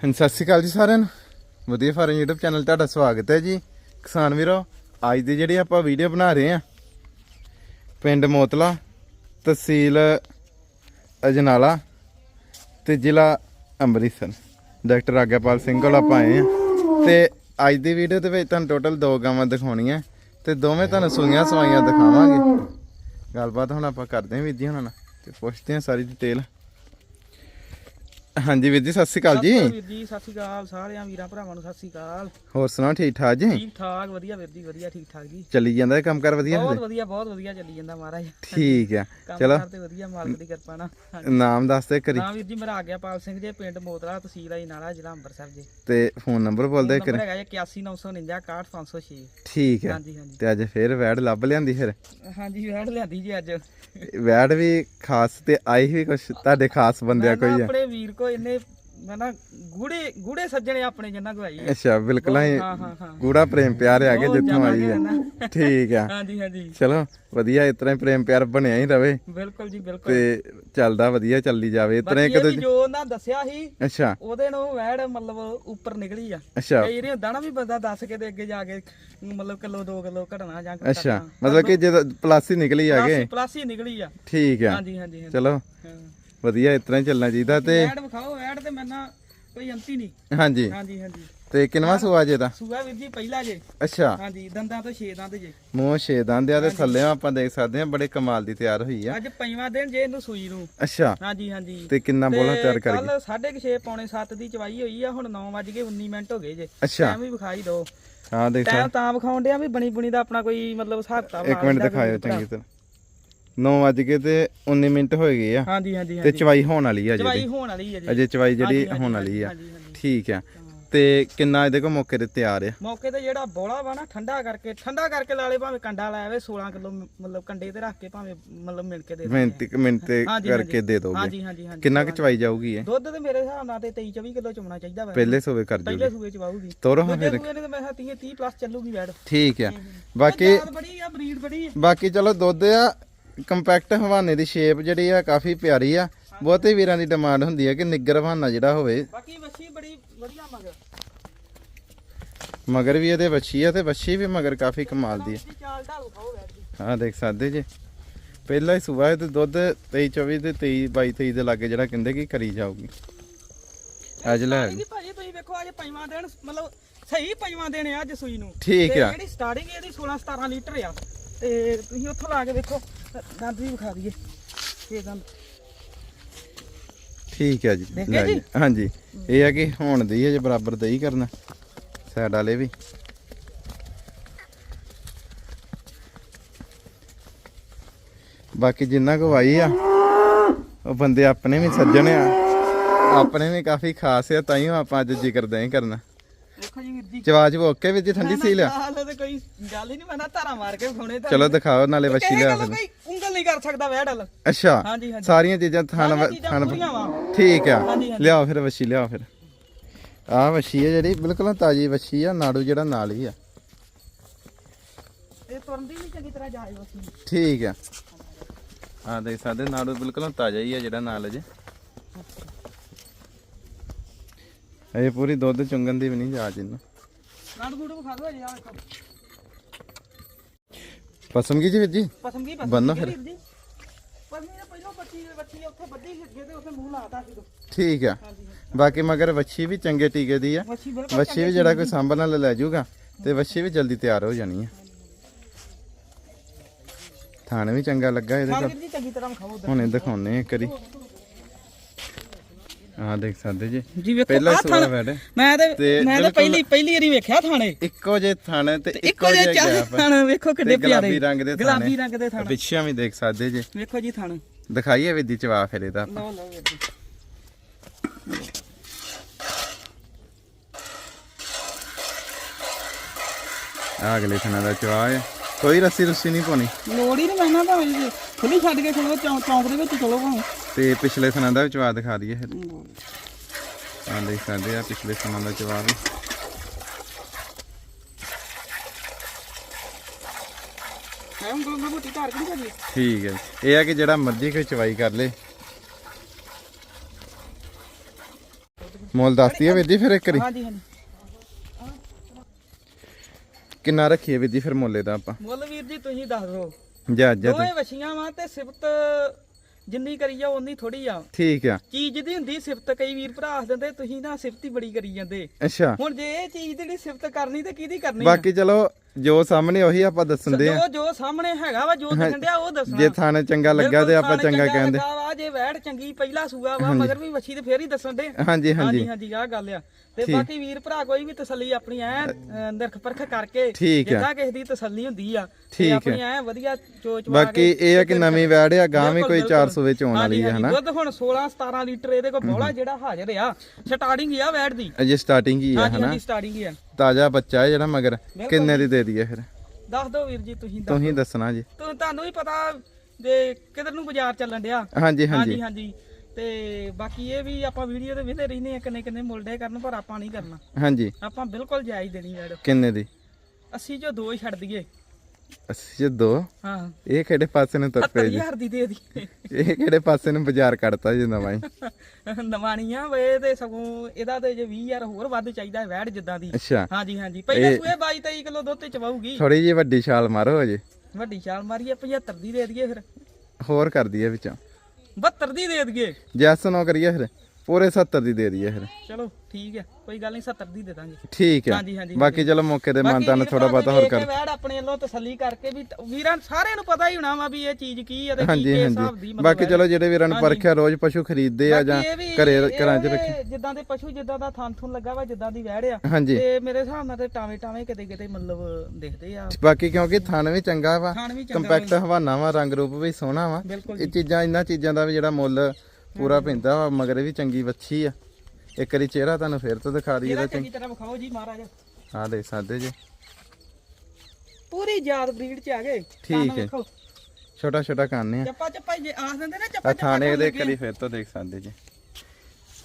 ਹਾਂਜੀ, ਸਤਿ ਸ਼੍ਰੀ ਅਕਾਲ ਜੀ ਸਾਰਿਆਂ ਨੂੰ। ਵਧੀਆ ਫਾਰਮ YouTube ਚੈਨਲ ਤੁਹਾਡਾ ਸਵਾਗਤ ਹੈ ਜੀ। ਕਿਸਾਨ ਵੀਰੋ, ਅੱਜ ਦੀ ਜਿਹੜੀ ਆਪਾਂ ਵੀਡੀਓ ਬਣਾ ਰਹੇ ਆ ਪਿੰਡ ਮੋਤਲਾ, ਤਹਿਸੀਲ ਅਜਨਾਲਾ ਤੇ ਜ਼ਿਲ੍ਹਾ ਅੰਮ੍ਰਿਤਸਰ। ਡਾਕਟਰ ਆਗਿਆਪਾਲ ਸਿੰਘ ਕੋਲ ਆਪਾਂ ਆਏ ਆ ਤੇ ਅੱਜ ਦੀ ਵੀਡੀਓ ਦੇ ਵਿੱਚ ਤੁਹਾਨੂੰ ਟੋਟਲ ਦੋ ਗਾਵਾਂ ਦਿਖਾਉਣੀਆਂ ਤੇ ਦੋਵੇਂ ਤੁਹਾਨੂੰ ਸੂਈਆਂ ਸਵਾਈਆਂ ਦਿਖਾਵਾਂਗੇ। ਗੱਲਬਾਤ ਹੁਣ ਆਪਾਂ ਕਰਦੇ ਹਾਂ ਵੀਰ ਜੀ ਉਹਨਾਂ ਨਾਲ ਤੇ ਪੁੱਛਦੇ ਹਾਂ ਸਾਰੀ ਡਿਟੇਲ ਹਾਂਜੀ ਵੀਰ ਜੀ ਸਤਿ ਸ਼੍ਰੀ ਅਕਾਲ ਜੀ। ਵੀਰ ਜੀ ਸਤਿ ਸ਼੍ਰੀ ਅਕਾਲ ਸਾਰਿਆਂ ਵੀਰਾਂ ਭਰਾਵਾਂ ਨੂੰ ਸਤਿ ਸ਼੍ਰੀ ਅਕਾਲ। ਹੋਰ ਸੁਣਾਓ ਠੀਕ ਠਾਕ ਜੀ? ਠੀਕ ਠਾਕ ਵਧੀਆ ਵੀਰ ਜੀ ਵਧੀਆ ਠੀਕ ਠਾਕ ਜੀ। ਚੱਲੀ ਜਾਂਦਾ ਇਹ ਕੰਮ ਕਰ ਵਧੀਆ ਬਹੁਤ ਵਧੀਆ ਬਹੁਤ ਵਧੀਆ ਚੱਲੀ ਜਾਂਦਾ ਮਹਾਰਾਜ। ਠੀਕ ਆ ਚਲੋ। ਤੇ ਵਧੀਆ ਮਾਲਕ ਦੀ ਕਿਰਪਾ ਨਾਲ। ਨਾਮ ਦੱਸ ਦੇ ਕਰੀ ਨਾਮ ਵੀਰ ਜੀ ਮੇਰਾ ਆਗਿਆਪਾਲ ਸਿੰਘ ਜੀ ਪਿੰਡ ਮੋਤਰਾ ਤਹਿਸੀਲ ਆਈ ਨਾਲਾ ਜ਼ਿਲ੍ਹਾ ਅੰਮ੍ਰਿਤਸਰ ਜੀ। ਤੇ ਫੋਨ ਨੰਬਰ ਬੋਲ ਦੇ ਕਰ ਹੈਗਾ ਜੀ 81949 61506 ਠੀਕ ਆ। ਤੇ ਅੱਜ ਫੇਰ ਵੈੜ ਲੱਭ ਲਿਆਂਦੀ ਫਿਰ? ਹਾਂਜੀ ਵੈੜ ਲਿਆਂਦੀ ਜੀ ਅੱਜ। ਵੈੜ ਵੀ ਖਾਸ ਤੇ ਆਈ ਵੀ ਕੁਛ ਤੁਹਾਡੇ ਖਾਸ ਬੰਦਿਆ ਕੋਈ ਆ? ਆਪਣੇ ਵੀਰ ਕੋ ਇਹਨੇ ਮੈਂ ਨਾ ਗੂੜੇ ਗੂੜੇ ਸੱਜਣੇ ਆਪਣੇ ਜਿੰਨਾ ਕੋ ਆਈ ਹੈ ਅੱਛਾ ਬਿਲਕੁਲ ਹੀ ਹਾਂ ਹਾਂ ਹਾਂ। ਗੂੜਾ ਪ੍ਰੇਮ ਪਿਆਰ ਆ ਕੇ ਬਹੁਤ ਜਿੱਥੋਂ ਆਈ ਜ਼ਿਆਦਾ ਆ। ਨਾ। ਠੀਕ ਆ। ਹਾਂਜੀ ਹਾਂਜੀ। ਚਲੋ ਵਧੀਆ ਇਤਨਾ ਹੀ ਪ੍ਰੇਮ ਪਿਆਰ ਬਣਿਆ ਹੀ ਰਵੇ। ਬਿਲਕੁਲ ਜੀ ਬਿਲਕੁਲ। ਤੇ ਚੱਲਦਾ ਵਧੀਆ ਚੱਲੀ ਜਾਵੇ। ਬਾਕੀ ਇਹ ਵੀ ਦੂਜੇ ਜੋ ਉਹਨਾਂ ਦੱਸਿਆ ਸੀ ਅੱਛਾ। ਉਹਦੇ ਨੂੰ ਵੈੜ ਮਤਲਬ ਉੱਪਰ ਨਿਕਲੀ ਆ। ਅੱਛਾ। ਕਈ ਵਾਰੀ ਹੁੰਦਾ ਨਾ ਵੀ ਬੰਦਾ ਦੱਸ ਕੇ ਤੇ ਅੱਗੇ ਜਾ ਕੇ ਮਤਲਬ ਕਿਲੋ 2 ਕਿਲੋ ਘਟਣਾ ਜਾਂ ਕੁਛ ਅੱਛਾ। ਕਰਨਾ। ਮਤਲਬ ਕਿ ਜਦੋਂ ਪਲਾਸੀ ਨਿਕਲੀ ਆਗੇ ਪਲਾਸੀ ਪਲਾਸੀ ਨਿਕਲੀ ਆ। ਠੀਕ ਆ। ਹਾਂਜੀ ਹਾਂਜੀ ਹਾਂਜੀ। ਚਲੋ। ਹਾਂ। ਵਧੀਆ ਇਤਨਾ ਹੀ ਚੱਲਣਾ ਚਾਹੀਦਾ ਤੇ ਵੈੜ ਵਿਖਾਓ ਵੈੜ ਤੇ ਮੈਨਾਂ ਕੋਈ ਅੰਤੀ ਨਹੀਂ। ਹਾਂਜੀ। ਹਾਂਜੀ ਹਾਂਜੀ। ਤੇ ਕਿੰਨਵਾ ਸੂਆ ਜੇ ਦਾ? ਸੂਆ ਵੀਰ ਜੀ ਪਹਿਲਾ ਜੇ। ਅੱਛਾ। ਹਾਂਜੀ ਦੰਦਾਂ ਤੋਂ 6 ਦੰਦ ਜੇ। ਮੂੰਹ ਛੇ ਦੰਦ ਆ ਤੇ ਥੱਲੇ ਆਪਾਂ ਦੇਖ ਸਕਦੇ ਆ ਬੜੇ ਕਮਾਲ ਦੀ ਤਿਆਰ ਹੋਈ ਆ। ਅੱਜ ਪੰਜਵਾਂ ਦਿਨ ਜੇ ਇਹਨੂੰ ਸੂਈ ਨੂੰ। ਅੱਛਾ। ਹਾਂਜੀ ਹਾਂਜੀ। ਤੇ ਕਿੰਨਾ ਬੋਲਾ ਤਿਆਰ ਕਰ ਗਈ ਕੱਲ 6:30 ਪੌਣੇ 7 ਦੀ ਚਵਾਈ ਹੋਈ ਆ ਹੁਣ 9:19 ਮਿੰਟ ਹੋ ਗਏ ਜੇ। ਅੱਛਾ। ਟਾਈਮ ਵੀ ਵਿਖਾਈ ਦਿਓ। ਹਾਂ ਦੇਖ ਟਾਈਮ ਤਾਂ ਵਿਖਾਉਣ ਡਿਆ ਵੀ ਬਣੀ ਬੁਣੀ ਦਾ ਆਪਣਾ ਕੋਈ ਮਤਲਬ ਹਿਸਾਬ ਕਿਤਾਬ ਇੱਕ ਮਿੰਟ ਦਿਖਾਇਓ ਚੰਗੀ ਤਰ੍ਹਾਂ। 9 ਵਜ ਕੇ ਤੇ 19 ਮਿੰਟ ਹੋਏ ਗਏ ਆ। ਹਾਂਜੀ ਹਾਂਜੀ ਤੇ ਹਾਂਜੀ। ਚਵਾਈ ਹੋਣ ਵਾਲੀ ਆ ਅਜੇ ਚਵਾਈ। ਹੋਣ ਵਾਲੀ ਹੈ ਜੀ। ਅਜੇ ਚਵਾਈ ਜਿਹੜੀ ਹਾਂਜੀ, ਹੋਣ ਵਾਲੀ ਆ। ਹਾਂਜੀ, ਹਾਂਜੀ। ਠੀਕ ਆ। ਤੇ ਕਿੰਨਾ ਇਹਦੇ ਕੋ ਮੌਕੇ ਤੇ ਤਿਆਰ ਆ? ਮੌਕੇ ਤੇ ਜਿਹੜਾ ਬੋਲਾ ਵਾ ਨਾ ਠੰਡਾ ਕਰਕੇ ਠੰਡਾ ਕਰਕੇ ਲਾਲੇ ਭਾਵੇਂ ਕੰਡਾ ਲਾਇਆ ਵੇ 16 ਕਿਲੋ ਮਤਲਬ ਕੰਡੇ ਤੇ ਰੱਖ ਕੇ ਭਾਵੇਂ ਮਤਲਬ ਮਿਲ ਕੇ ਦੇ ਦਿੰਦੇ ਮਿੰਟ ਇੱਕ ਮਿੰਟ ਤੇ। ਹਾਂਜੀ, ਕਰਕੇ ਹਾਂਜੀ। ਦੇ ਦੋਗੇ। ਹਾਂਜੀ ਹਾਂਜੀ ਹਾਂਜੀ। ਕਿੰਨਾ ਕੁ ਚਵਾਈ ਜਾਊਗੀ ਇਹ? ਦੁੱਧ ਤੇ ਮੇਰੇ ਹਿਸਾਬ ਨਾਲ ਤੇ 23 24 ਕਿਲੋ ਚੁਮਣਾ ਚਾਹੀਦਾ ਵਾ। ਪਹਿਲੇ ਸੋਵੇ ਕਰ ਪਹਿਲੇ ਜੂਗੀ ਸੂਏ ਚ ਵਾਹੂਗੀ ਤੋਰੋ ਹਾਂ ਦੂਜੇ ਫਿਰ। ਸੂਏ ਨੇ ਤੇ ਮੈਂ ਕਿਹਾ 30 30 ਪਲੱਸ ਚੱਲੂਗੀ ਵੈੜ ਠੀਕ ਆ। ਬਾਕੀ ਬੜੀ ਆ ਬਰੀਡ ਬੜੀ ਆ। ਬਾਕੀ ਚਲੋ ਦੁੱਧ ਆ ਕੰਪੈਕਟ ਹਵਾਨੇ ਦੀ ਸ਼ੇਪ ਜਿਹੜੀ ਆ ਕਾਫੀ ਪਿਆਰੀ ਆ। ਬਹੁਤੇ ਵੀਰਾਂ ਦੀ ਡਿਮਾਂਡ ਹੁੰਦੀ ਆ ਕਿ ਨਿੱਗਰ ਹਵਾਨਾ ਜਿਹੜਾ ਹੋਵੇ। ਬਾਕੀ ਵੱਛੀ ਬੜੀ ਵਧੀਆ ਮਗਰ। ਮਗਰ ਵੀ ਇਹਦੇ ਵੱਛੀ ਆ ਤੇ ਵੱਛੀ ਵੀ ਮਗਰ ਕਾਫੀ ਕਮਾਲ ਦੀ ਆ। ਚਾਲ ਢਾਲ ਖਾਓ ਹਾਂ ਦੇਖ ਸਕਦੇ ਜੇ। ਪਹਿਲਾ ਹੀ ਸੂਆ ਤੇ ਦੁੱਧ 23 24 ਤੇ 23 22 23 ਦੇ ਲਾਗੇ ਜਿਹੜਾ ਕਹਿੰਦੇ ਕਿ ਕਰੀ ਜਾਊਗੀ। ਅੱਜ ਲੈ ਭਾਜੀ ਤੁਸੀਂ ਵੇਖੋ ਅੱਜ ਪੰਜਵਾਂ ਦਿਨ ਮਤਲਬ ਸਹੀ ਪੰਜਵਾਂ ਦਿਨ ਆ ਅੱਜ ਸੂਈ ਨੂੰ। ਠੀਕ ਆ। ਜਿਹੜੀ ਸਟਾਰਟਿੰਗ ਇਹਦੀ 16 17 ਲੀਟਰ ਆ। ਤੇ ਤੁਸੀਂ ਉੱਥੋਂ ਲਾ ਕੇ ਵੇਖੋ। ਦੰਦ ਵੀ ਵਿਖਾ ਦਈਏ। ਇਹ ਦੰਦ। ਠੀਕ ਆ ਜੀ ਦੇਖ ਲੈ ਜੀ? ਹਾਂਜੀ। ਇਹ ਆ ਕਿ ਹੁਣ ਦੀ ਹੈ ਜੇ ਬਰਾਬਰ ਦਈ ਕਰਨਾ। ਸਾਈਡ ਵਾਲੇ ਵੀ। ਬਾਕੀ ਜਿੰਨਾ ਕੋ ਵਾਈ ਆ ਉਹ ਬੰਦੇ ਆਪਣੇ ਵੀ ਸੱਜਣ ਆ। ਆਪਣੇ ਵੀ ਕਾਫੀ ਖਾਸ ਆ ਤਾਈਓ ਆਪਾਂ ਅੱਜ ਜ਼ਿਕਰ ਨਹੀਂ ਕਰਨਾ। ਵੇਖੋ ਜੀ ਵੀਰ ਜੀ ਓਕੇ ਠੰਡੀ ਸੀ ਲਿਆ ਹਾਲ ਤੇ ਕੋਈ ਗੱਲ ਹੀ ਨਹੀਂ ਮੈਂ ਨਾ ਧਾਰਾ ਮਾਰ ਕੇ ਵਿਖਾਉਣੇ ਤਾਂ ਚਲੋ ਦਿਖਾਓ ਨਾਲੇ ਵੱਛੀ ਲਿਆ ਫਿਰ ਕੋਈ ਉਂਗਲ ਨਹੀਂ ਕਰ ਸਕਦਾ ਵੈੜ ਵਾਲ ਅੱਛਾ ਹਾਂਜੀ ਹਾਂਜੀ। ਸਾਰੀਆਂ ਚੀਜ਼ਾਂ ਥਾਣ ਥਾਣ ਵਾਂ। ਠੀਕ ਆ। ਲਿਆਓ ਫਿਰ ਵੱਛੀ ਲਿਆਓ ਫਿਰ। ਆਹ ਵੱਛੀ ਹੈ ਜਿਹੜੀ ਬਿਲਕੁਲ ਤਾਜੀ ਵੱਛੀ ਆ ਨਾੜੂ ਜਿਹੜਾ ਨਾਲ ਹੀ ਆ। ਇਹ ਤੁਰਨਦੀ ਨਹੀਂ ਚੰਗੀ ਤਰ੍ਹਾਂ ਜਾਏ ਉਸ ਠੀਕ ਆ। ਆ ਦੇਖ ਸਕਦੇ ਨਾੜੂ ਬਿਲਕੁਲ ਤਾਜ਼ਾ ਹੀ ਆ ਜਿਹੜਾ ਨਾਲ ਜੇ ਇਹ ਪੂਰੀ ਦੁੱਧ ਚੁੰਗਣ ਦੀ ਵੀ ਨਹੀਂ ਜਾਚ ਇਹਨੂੰ ਜੀ ਆ ਵੇਖੋ ਪਸੰਦ ਕੀ ਜੀ ਵੀਰ ਜੀ? ਪਸੰਦ ਕੀ ਪਸੰਦ ਬੰਨੋ ਫਿਰ। ਵੀਰ ਜੀ? ਪਸੰਦ ਨੇ ਪਹਿਲਾਂ ਬੱਚੀ ਬੱਚੀ ਉੱਥੇ ਬੱਧੀ ਸੀ ਅੱਗੇ ਤੇ ਉੱਥੇ ਮੂੰਹ ਲਾਤਾ ਸੀ। ਠੀਕ ਆ। ਹਾਂਜੀ ਬਾਕੀ ਮਗਰ ਵੱਛੀ ਵੀ ਚੰਗੇ ਟੀਕੇ ਦੀ ਆ। ਬੱਚੀ ਬਿਲਕੁਲ ਵੱਛੀ ਵੀ ਜਿਹੜਾ ਕੋਈ ਸਾਂਭਣ ਨਾਲ ਲੈ ਜਾਊਗਾ ਤੇ ਵੱਛੀ ਵੀ ਜਲਦੀ ਤਿਆਰ ਹੋ ਜਾਣੀ ਆ। ਥਾਣ ਵੀ ਚੰਗਾ ਲੱਗਾ ਇਹਦੇ ਨਾਲ ਕੋਲ। ਵੀਰ ਜੀ ਚੰਗੀ ਤਰ੍ਹਾਂ ਖਾਓ ਹੁਣੇ ਦਿਖਾਉਨੇ ਆ ਕਰੀ ਆ ਦੇਖ ਸਕਦੇ ਜੀ। ਜੀ ਵੇਖੋ ਪਹਿਲਾ ਆਹ ਸੂਆ ਥਣ ਵੈੜ ਮੈਂ ਤੇ ਤੇ ਮੈਂ ਤਾਂ ਬਿਲਕੁਲ- ਪਹਿਲੀ ਪਹਿਲੀ ਵਾਰੀ ਵੇਖਿਆ ਥਾਣੇ। ਇੱਕੋ ਜੇ ਥਣ ਤੇ ਇੱਕੋ ਜੇ ਚਾਰ ਥਣ ਵੇਖੋ ਕਿੱਡੇ ਤੇ ਪਿਆਰੇ। ਗੁਲਾਬੀ ਰੰਗ ਦੇ ਥਣ। ਗੁਲਾਬੀ। ਰੰਗ ਦੇ ਥਣ। ਪਿੱਛੇ ਵੀ ਦੇਖ ਸਕਦੇ ਜੀ। ਵੇਖੋ ਜੀ ਥਣ। ਦਿਖਾਈਏ ਵਿਧੀ ਚਵਾ ਫਿਰ ਇਹਦਾ ਲਓ ਲਓ ਵੀਰ ਜੀ। ਆ ਅਗਲੇ ਥਣਾ ਦਾ ਚਵਾ ਹੈ ਕੋਈ ਰੱਸੀ ਰੁੱਸੀ ਨਹੀਂ ਪਾਉਣੀ। ਲੋੜ ਹੀ ਨਹੀਂ ਮੈਨਾਂ ਭਾਵੇਂ ਜੀ। ਖੁੱਲੀ ਛੱਡ ਕੇ ਚਲੋ ਚੌਂਕ ਚੌਂਕ ਦੇ ਵਿੱਚ ਚਲੋ ਭਾਵੇਂ। ਤੇ ਪਿਛਲੇ ਥਣਾ ਦਾ ਵੀ ਚਵਾ ਦਿਖਾ ਦਈਏ ਫਿਰ। ਆ ਦੇਖ ਸਕਦੇ ਆ ਪਿਛਲੇ ਥਣਾ ਦਾ ਚਵਾ ਵੀ। ਠੀਕ ਹੈ। ਇਹ ਆ ਕਿ ਜਿਹੜਾ ਮਰਜ਼ੀ ਕੋਈ ਚਵਾਈ ਕਰ ਲੇ। ਮੁੱਲ ਦੱਸਦੀ ਹੈ ਵੀਰ ਜੀ ਫਿਰ ਇੱਕ ਵਾਰੀ? ਹਾਂਜੀ ਹਾਂਜੀ। ਕਿੰਨਾ ਰੱਖੀਏ ਵੀਰ ਜੀ ਫਿਰ ਮੁੱਲੇ ਦਾ ਆਪਾਂ? ਮੁੱਲ ਵੀਰ ਜੀ ਤੁਸੀਂ ਦੱਸ ਦਿਓ। ਜਾ ਜਾ। ਦੋਵੇਂ ਵਛੀਆਂ ਵਾ ਤੇ ਸਿਫਤ ਜਿੰਨੀ ਕਰੀ ਜਾ ਉਨੀ ਥੋੜੀ ਆ। ਠੀਕ ਆ। ਚੀਜ਼ ਦੀ ਹੁੰਦੀ ਸਿਫਤ ਕਈ ਵੀਰ ਭਰਾ ਆਖ ਦਿੰਦੇ ਤੁਸੀਂ ਨਾ ਸਿਫਤ ਹੀ ਬੜੀ ਕਰੀ ਜਾਂਦੇ। ਅੱਛਾ। ਹੁਣ ਜੇ ਇਹ ਚੀਜ਼ ਦੀ ਜਿਹੜੀ ਸਿਫਤ ਕਰਨੀ ਤੇ ਕਿਹਦੀ ਕਰਨੀ ਆ? ਬਾਕੀ ਚਲੋ ਜੋ ਸਾਹਮਣੇ ਉਹੀ ਆਪਾਂ ਦੱਸਣ ਦੇ ਆ। ਜੋ ਜੋ ਸਾਹਮਣੇ ਹੈਗਾ ਵਾ ਜੋ ਦਿਖਣ ਡਿਆ ਉਹ ਦੱਸਣਾ। ਜੇ ਥਾਣੇ ਚੰਗਾ ਲੱਗਾ ਤੇ ਆਪਾਂ ਚੰਗਾ ਕਹਿੰਦੇ। ਵਾ, ਜੇ ਵੈੜ ਚੰਗੀ ਪਹਿਲਾ ਸੂਆ ਵਾ ਮਗਰ ਵੀ ਵੱਛੀ ਤੇ ਫੇਰ ਹੀ ਦੱਸਣ ਦੇ। ਹਾਂਜੀ ਹਾਂਜੀ। ਹਾਂਜੀ ਆਹ ਗੱਲ ਆ। ਤੇ ਬਾਕੀ ਵੀਰ ਭਰਾ ਕੋਈ ਵੀ ਤਸੱਲੀ ਆਪਣੀ ਐ ਨਿਰਖ ਪਰਖ ਕਰਕੇ ਆ। ਜਿੱਦਾਂ ਕਿਸੇ ਦੀ ਤਸੱਲੀ ਹੁੰਦੀ ਆ ਤੇ ਆ। ਆਪਣੀ ਐ ਵਧੀਆ ਚੋਚ ਬਾਕੀ ਇਹ ਆ ਕਿ ਨਵੀਂ ਵੈੜ ਆ ਗਾਂ ਵੀ ਕੋਈ ਬਿਲਕੁਲ, 400 ਵਿੱਚ ਆਉਣ ਵਾਲੀ ਹੈ ਹਨਾ? ਦੁੱਧ ਹੁਣ 16 17 ਲੀਟਰ ਇਹਦੇ ਕੋਲ ਬੋਲਾ ਜਿਹੜਾ ਹਾਜ਼ਰ ਆ ਸਟਾਰਟਿੰਗ ਹੀ ਆ ਵੈੜ ਦੀ। ਅਜੇ ਸਟਾਰਟਿੰਗ ਹੀ ਆ ਹਨਾ? ਹਾਂਜੀ ਸਟਾਰਟਿੰਗ ਹੀ ਆ। ਤਾਜ਼ਾ ਬੱਚਾ ਹੈ ਜਿਹੜਾ ਮਗਰ ਕਿੰਨੇ ਦੀ ਦੇ ਦਈਏ ਫਿਰ? ਦੱਸ ਦਿਓ ਵੀਰ ਜੀ ਤੁਸੀਂ ਦੱਸ ਤੁਸੀਂ ਦੱਸਣਾ ਜੀ। ਤੁਹਾਨੂੰ ਵੀ ਪਤਾ ਜੇ ਕਿਧਰ ਨੂੰ ਬਾਜ਼ਾਰ ਚੱਲਣ ਡਿਆ? ਹਾਂਜੀ ਹਾਂਜੀ। ਹਾਂਜੀ ਤੇ ਬਾਕੀ ਇਹ ਵੀ ਆਪਾਂ ਵੀਡੀਓ ਤੇ ਵੇਖਦੇ ਰਹਿੰਦੇ ਆ ਕਿੰਨੇ ਕਿੰਨੇ ਮੁੱਲ ਡੇ ਕਰਨ ਪਰ ਆਪਾਂ ਨਹੀਂ ਕਰਨਾ। ਹਾਂਜੀ। ਆਪਾਂ ਬਿਲਕੁਲ ਜਾਇਜ਼ ਦੇਣੀ ਵੈੜ ਕਿੰਨੇ ਦੀ? 80 ਜੋ ਦੋ ਹੀ ਛੱਡ ਦਈਏ। ਅਸੀਂ ਜੇ ਦੋ? ਹਾਂ। ਇਹ ਕਿਹੜੇ ਪਾਸੇ ਨੂੰ ਤੁਰ ਪਏ ਜੀ? 70000 ਦੀ ਦੇ ਦੀ। ਇਹ ਕਿਹੜੇ ਪਾਸੇ ਨੂੰ ਬਾਜ਼ਾਰ ਕੱਢਤਾ ਜੀ ਨਵਾਂ ਹੀ? ਨਵਾਣੀਆਂ ਵੇ ਤੇ ਸਗੋਂ ਇਹਦਾ ਤੇ ਜੇ 20000 ਹੋਰ ਵੱਧ ਚਾਹੀਦਾ ਹੈ ਵੈੜ ਜਿੱਦਾਂ ਦੀ। ਹਾਂਜੀ ਹਾਂਜੀ। ਪਹਿਲੇ ਸੂਏ 22 23 ਕਿਲੋ ਦੁੱਧ ਤੇ ਚਵਾਉਗੀ ਥੋੜੀ ਜੀ ਵੱਡੀ ਛਾਲ ਮਾਰੋ ਅਜੇ ਵੱਡੀ ਛਾਲ ਮਾਰੀਏ 75 ਦੀ ਦੇ ਦਈਏ ਫਿਰ। ਹੋਰ ਕਰ ਦਈਏ ਵਿੱਚੋਂ। 72 ਦੀ ਦੇ ਦਈਏ। ਜੈਸ ਨੋ ਕਰੀਏ ਫਿਰ। ਪੂਰੇ 70 ਦੀ ਦੇ ਦਈਏ ਫਿਰ। ਚਲੋ ਠੀਕ ਹੈ। ਕੋਈ ਗੱਲ ਨਹੀਂ 70 ਦੀ ਦੇ ਦਾਂਗੇ। ਠੀਕ ਹੈ। ਹਾਂਜੀ, ਹਾਂਜੀ, ਬਾਕੀ ਚਲੋ ਮੌਕੇ ਤੇ ਮਾਨਤਾ ਨੂੰ ਥੋੜਾ ਬਹੁਤਾ ਹੋਰ ਕਰ। ਵੈੜ ਆਪਣੇ ਵੱਲੋਂ ਤਸੱਲੀ ਕਰਕੇ ਵੀ ਤ- ਵੀਰਾਂ ਸਾਰਿਆਂ ਨੂੰ ਪਤਾ ਹੀ ਹੋਣਾ ਵਾ ਵੀ ਇਹ ਚੀਜ਼ ਕੀ ਹੈ ਤੇ ਕੀ ਹਾਂਜੀ ਕਿਸ ਹਿਸਾਬ ਦੀ ਹਾਂਜੀ ਮਤਲਬ ਬਾਕੀ ਚਲੋ ਜਿਹੜੇ ਵੀਰਾਂ ਨੂੰ ਪਰਖਿਆ ਰੋਜ਼ ਪਸ਼ੂ ਖਰੀਦਦੇ ਆ ਜਾਂ ਬਾਕੀ ਇਹ ਵੀ- ਘਰੇ ਇਹ ਘਰਾਂ 'ਚ ਰੱਖੇ। ਜਿੱਦਾਂ ਦੇ ਪਸ਼ੂ ਜਿੱਦਾਂ ਦਾ ਥਣ ਥੁਣ ਲੱਗਾ ਵਾ ਜਿੱਦਾਂ ਦੀ ਵੈੜ ਆ ਹਾਂਜੀ। ਤੇ ਮੇਰੇ ਹਿਸਾਬ ਨਾਲ ਤੇ ਟਾਵੇਂ ਟਾਵੇਂ ਕਿਤੇ ਕਿਤੇ ਮਤਲਬ ਦਿਖਦੇ ਆ। ਬਾਕੀ ਕਿਉਂਕਿ ਥਣ ਵੀ ਚੰਗਾ ਵਾ ਖਾਣ ਵੀ ਚੰਗਾ ਕੰਪੈਕਟ ਹਵਾਨਾ ਵਾ ਰੰਗ ਰੂਪ ਵੀ ਸੋਹਣਾ ਵਾ। ਬਿਲਕੁਲ ਇਹ ਚੀਜ਼ਾਂ ਇਹਨਾਂ ਚੀਜ਼ਾਂ ਦਾ ਵੀ ਜਿਹੜਾ ਮੁੱਲ ਪੂਰਾ ਪੈਂਦਾ ਵਾ ਮਗਰ ਵੀ ਚੰਗੀ ਵੱਛੀ ਆ। ਇੱਕ ਵਾਰੀ ਚਿਹਰਾ ਤੁਹਾਨੂੰ ਫੇਰ ਤੋਂ ਦਿਖਾ ਦਈਏ ਇਹਦਾ ਇਹਦਾ ਚੰਗੀ ਤਰ੍ਹਾਂ ਵਿਖਾਓ ਜੀ ਮਹਾਰਾਜ। ਆ ਦੇ ਸਕਦੇ ਜੀ। ਪੂਰੀ ਯਾਦ ਬਰੀਡ ਚ ਆ ਗਏ। ਠੀਕ ਹੈ। ਛੋਟਾ ਛੋਟਾ ਕਾਨੇ ਆ। ਚੱਪਾ ਚੱਪਾ ਜੇ ਆਖ ਦਿੰਦੇ ਨਾ ਚੱਪਾ ਥਾਣੇ ਦੇ ਕਰੀ ਫੇਰ ਤੋਂ ਦੇਖ ਸਕਦੇ ਜੀ।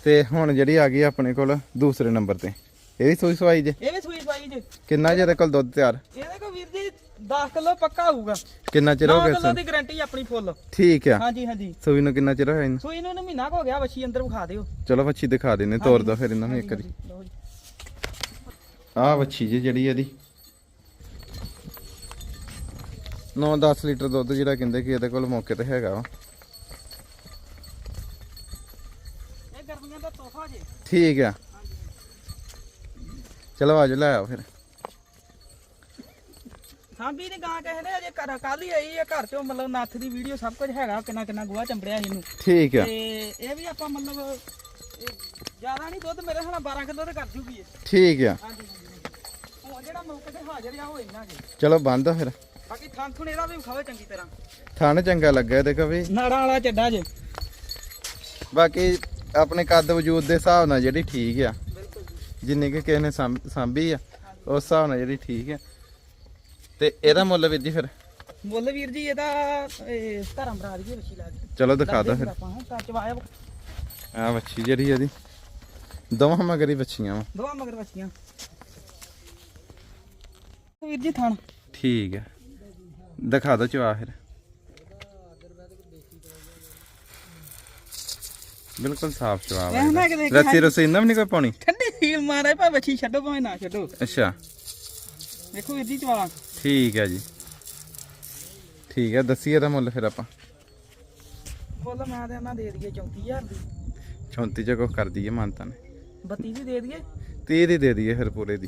ਤੇ ਹੁਣ ਜਿਹੜੀ ਆ ਗਈ ਆਪਣੇ ਕੋਲ ਦੂਸਰੇ ਨੰਬਰ ਤੇ। ਇਹ ਵੀ ਸੂਈ ਸਵਾਈ ਜੇ। ਇਹ ਵੀ ਸੂਈ ਪਾਈ ਜੇ। ਕਿੰਨਾ ਜਿਹਦੇ ਕੋਲ ਦੁੱਧ ਤਿਆਰ? ਇਹਦੇ ਕੋ ਵੀਰ ਜੀ 10 ਕਿਲੋ ਪੱਕਾ ਹੋਊਗਾ। ਕਿੰਨਾ ਚਿਰ ਹੋ 9 ਗਿਆ ਕਿਲੋ ਦੀ ਗਾਰੰਟੀ ਆਪਣੀ ਫੁੱਲ ਠੀਕ ਆ। ਹਾਂਜੀ ਹਾਂਜੀ। ਸੂਈ ਨੂੰ ਕਿੰਨਾ ਚਿਰ ਹੋਇਆ ਇਹਨੂੰ? ਸੂਈ ਨੂੰ ਇਹਨੂੰ ਮਹੀਨਾ ਕੁ ਹੋ ਗਿਆ ਵੱਛੀ ਅੰਦਰ ਵਿਖਾ ਦਿਓ। ਚਲੋ ਵੱਛੀ ਦਿਖਾ ਦਿੰਨੇ ਤੋਰ ਦੋ ਫਿਰ ਇਹਨਾਂ ਨੂੰ ਇੱਕ ਵਾਰੀ। ਲਓ ਜੀ। ਆਹ ਵੱਛੀ ਜੀ ਜਿਹੜੀ ਇਹਦੀ। 9-10 ਲੀਟਰ ਦੁੱਧ ਜਿਹੜਾ ਕਹਿੰਦੇ ਕਿ ਇਹਦੇ ਕੋਲ ਮੌਕੇ ਤੇ ਹੈਗਾ ਵਾ। ਇਹ ਗਰਮੀਆਂ ਦਾ ਤੋਹਫਾ ਜੇ। ਠੀਕ ਆ। ਚਲੋ ਆਜੋ ਲੈ ਆਓ ਫਿਰ। ਸਾਂਭੀ ਨੇ ਗਾਂ ਕਹਿੰਦੇ ਅਜੇ ਘਰ ਕੱਲ ਹੀ ਆਈ ਹੈ ਘਰ ਚੋਂ ਮਤਲਬ ਨੱਥ ਦੀ ਵੀਡੀਓ ਸਭ ਕੁਝ ਹੈਗਾ ਕਿੰਨਾ ਕਿੰਨਾ ਗੋਹਾ ਚੰਬੜਿਆ ਸੀ ਇਹਨੂੰ। ਠੀਕ ਆ। ਤੇ ਇਹ ਵੀ ਆਪਾਂ ਮਤਲਬ ਜ਼ਿਆਦਾ ਨਹੀਂ ਦੁੱਧ ਮੇਰੇ ਨਾਲ 12 ਕਿਲੋ ਤੇ ਕਰ ਜੂਗੀ ਇਹ। ਠੀਕ ਆ। ਹਾਂਜੀ ਹਾਂਜੀ। ਹੁਣ ਜਿਹੜਾ ਮੌਕੇ ਤੇ ਹਾਜ਼ਰ ਆ ਉਹ ਇੰਨਾ ਜੀ ਚਲੋ ਬੰਦ ਆ ਫਿਰ। ਬਾਕੀ ਥਾਂ ਥੁਣ ਇਹਦਾ ਵੀ ਵਿਖਾਵੇ ਚੰਗੀ ਤਰ੍ਹਾਂ। ਥਣ ਚੰਗਾ ਲੱਗਾ ਇਹਦੇ ਕੋ ਵੀ। ਨਾੜਾਂ ਵਾਲਾ ਚੱਡਾ ਜੇ। ਬਾਕੀ ਆਪਣੇ ਕੱਦ ਵਜੂਦ ਦੇ ਹਿਸਾਬ ਨਾਲ ਜਿਹੜੀ ਠੀਕ ਆ। ਬਿਲਕੁਲ ਜੀ। ਜਿੰਨੀ ਕਿ ਕਿਸੇ ਨੇ ਸਾਂਭ- ਸਾਂਭੀ ਆ ਉਸ ਹਿਸਾਬ ਨਾਲ ਜਿਹੜੀ ਠੀਕ ਆ। ਤੇ ਇਹਦਾ ਮੁੱਲ ਵੀਰ ਜੀ ਫਿਰ? ਮੁੱਲ ਵੀਰ ਜੀ ਇਹਦਾ ਇਹ ਧਰਮ ਰਾਜ ਦੀ ਵੱਛੀ ਲਾ ਕੇ। ਚਲੋ ਦਿਖਾ ਦਿਓ ਫਿਰ। ਹਾਂ ਆ ਵੱਛੀ ਜਿਹੜੀ ਇਹਦੀ। ਦੋਵਾਂ ਮਗਰੀ ਵੱਛੀਆਂ ਵਾ। ਦੋਵਾਂ ਮਗਰ ਵੱਛੀਆਂ। ਵੀਰ ਜੀ ਥਾਣ। ਠੀਕ ਆ। ਦਿਖਾ ਦਿਓ ਚਵਾ ਫਿਰ। ਬਿਲਕੁਲ ਸਾਫ਼ ਕਿਤੇ ਵਾ ਰੱਸੀ ਰਸੀ ਇਹਨਾਂ ਵੀ ਨਹੀਂ ਕੋਈ ਪਾਉਣੀ? ਠੰਡੀ ਫੀਲ ਮਾਰੇ ਭਾਵੇਂ ਵੱਛੀ ਛੱਡੋ ਭਾਵੇਂ ਨਾ ਛੱਡੋ। ਅੱਛਾ। ਵੇਖੋ ਵੀਰ ਜੀ ਚਵਾ। ਠੀਕ ਹੈ ਜੀ। ਠੀਕ ਹੈ ਦੱਸੀਏ ਦਾ ਮੁੱਲ ਫਿਰ ਆਪਾਂ। ਮੁੱਲ ਮੈਂ ਤੇ ਉਹਨਾਂ ਦੇ ਦਈਏ 34000 ਦੀ। 34 ਚ ਕੋ ਕਰ ਦਈਏ ਮਾਨਤਾ ਨੇ। 32 ਦੀ ਦੇ ਦਈਏ? 30 ਦੀ ਦੇ ਦਈਏ ਫਿਰ ਪੂਰੇ ਦੀ।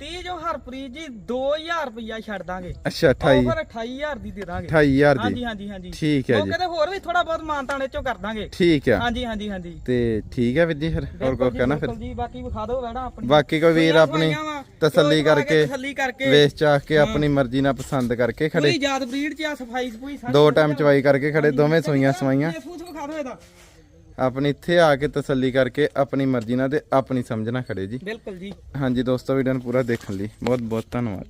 30 ਜੋ ਹਰਪ੍ਰੀਤ ਜੀ 2000 ਰੁਪਇਆ ਛੱਡ ਦਾਂਗੇ। ਅੱਛਾ 28 ਆਫਰ 28000 ਦੀ ਦੇ ਦਾਂਗੇ। 28000 ਹਾਂਜੀ ਦੀ। ਹਾਂਜੀ ਹਾਂਜੀ ਠੀਕ ਹੈ ਉਹ ਜੀ। ਕਹਿੰਦੇ ਹੋਰ ਵੀ ਥੋੜਾ ਬਹੁਤ ਮਾਨਤਾਣੇ ਚੋਂ ਕਰ ਦਾਂਗੇ। ਠੀਕ ਆ। ਹਾਂਜੀ ਹਾਂਜੀ ਹਾਂਜੀ। ਤੇ ਠੀਕ ਹੈ ਵੀਰ ਜੀ ਫਿਰ। ਹੋਰ ਬਿਲਕੁਲ ਕੋ ਜੀ, ਕਹਿਣਾ ਫਿਰ? ਬਿਲਕੁਲ ਜੀ ਬਾਕੀ ਵਿਖਾ ਦਿਓ ਵੈੜਾ ਆਪਣੀ। ਬਾਕੀ ਕੋਈ ਵੀਰ ਆਪਣੀ ਤਸੱਲੀ ਕਰਕੇ ਤਸੱਲੀ ਕਰਕੇ। ਵੇਚ ਚਾਹ ਕੇ ਆਪਣੀ ਮਰਜ਼ੀ ਨਾਲ ਪਸੰਦ ਕਰਕੇ ਖੜੇ। ਪੂਰੀ ਯਾਦ ਬਰੀਡ ਚ ਆ ਸਫ਼ਾਈ ਸਫੂਈ ਸਾਰੀ ਦੋ ਟਾਈਮ ਚਵਾਈ ਕਰਕੇ ਖੜੇ ਦੋਵੇਂ ਸੋਈਆਂ ਸਵਾਈਆਂ। ਸੂਤ ਵਿਖਾ ਦਿਓ ਇਹਦਾ। ਆਪਣੀ ਇੱਥੇ ਆ ਕੇ ਤਸੱਲੀ ਕਰਕੇ ਆਪਣੀ ਮਰਜ਼ੀ ਨਾਲ ਤੇ ਆਪਣੀ ਸਮਝ ਨਾਲ ਖੜੇ ਜੀ। ਬਿਲਕੁਲ ਜੀ। ਹਾਂਜੀ ਦੋਸਤੋ ਵੀਡੀਓ ਨੂੰ ਪੂਰਾ ਦੇਖਣ ਲਈ ਬਹੁਤ ਬਹੁਤ ਧੰਨਵਾਦ।